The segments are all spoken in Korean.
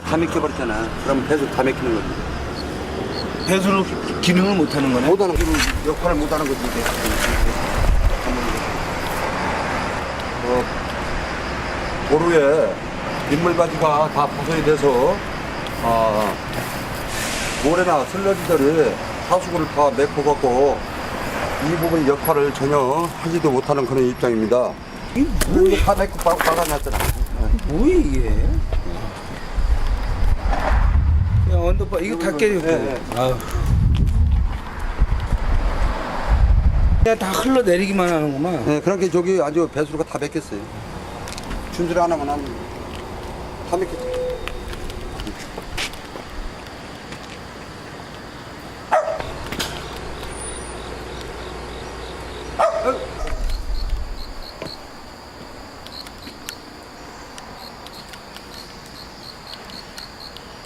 다 맥혀버렸잖아. 그럼 배수 다 맥히는 거지. 배수로 기능을 못 하는 거네. 못하는 그 역할을 못하는 거지 이게. 어, 도로에 민물바지가 다 포선이 돼서 아, 모래나 슬러지들이 하수구를 다 메꿔 갖고 이 부분 역할을 전혀 하지도 못하는 그런 입장입니다. 이게 이거 다 메꿔 박- 박아놨잖아. 뭐야 이게? 야 언더바 이거 다 깨졌고. 네, 네. 아우. 그냥 다 흘러내리기만 하는구만. 네, 그러니까 저기 아주 배수로가 다 맥혔어요. 준수리 하나만 하면 다 맥혔죠.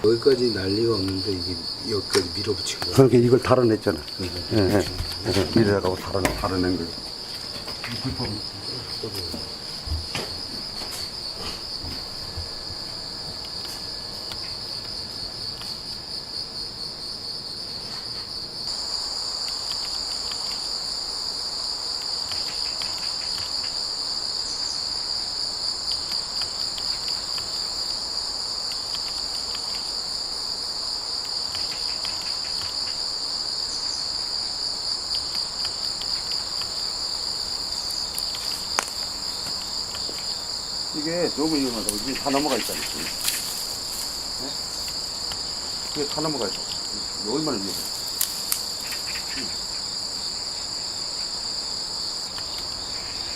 여기까지 난리가 없는데 이게 여기까지 밀어붙이고. 그러니까 이걸 달아냈잖아. 예, 예. 예, 이래가고 달아, 달아낸 거예요. 이게 너무 위험하다고. 이게 다 넘어가. 지금. 예? 이게 다 넘어가. 이게 얼마나 위험해.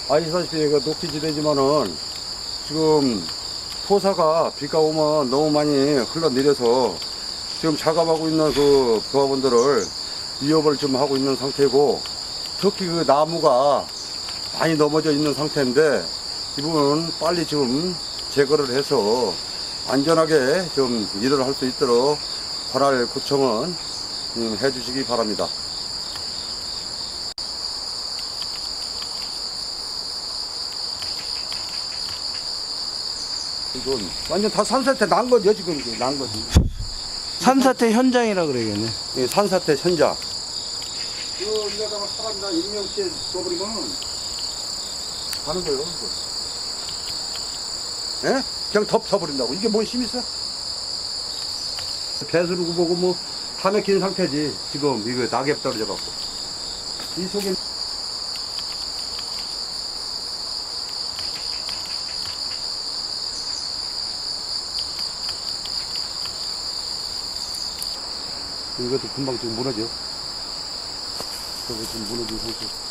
아시다시피 이거 녹지지대지만은 지금 토사가 비가 오면 너무 많이 흘러내려서 지금 작업하고 있는 그 조합원들을 위협을 좀 하고 있는 상태고 특히 그 나무가 많이 넘어져 있는 상태인데 이 부분은 빨리 지금 제거를 해서 안전하게 좀 일을 할 수 있도록 관할 구청은 음, 해주시기 바랍니다. 이건 완전 다 산사태 난 거죠 지금 이게 난 거지. 산사태 현장이라 그래야겠네. 이 산사태 현장. 이거 이러다가 사람이나 인명피해 줘버리면 가는 거예요. 예? 그냥 덮어버린다고. 이게 뭔 힘이 있어? 배수로 보고 뭐, 다 맥힌 상태지. 지금 이거 낙엽 떨어져갖고. 이 속에. 이것도 금방 지금 무너져. 저거 지금 무너진 상태.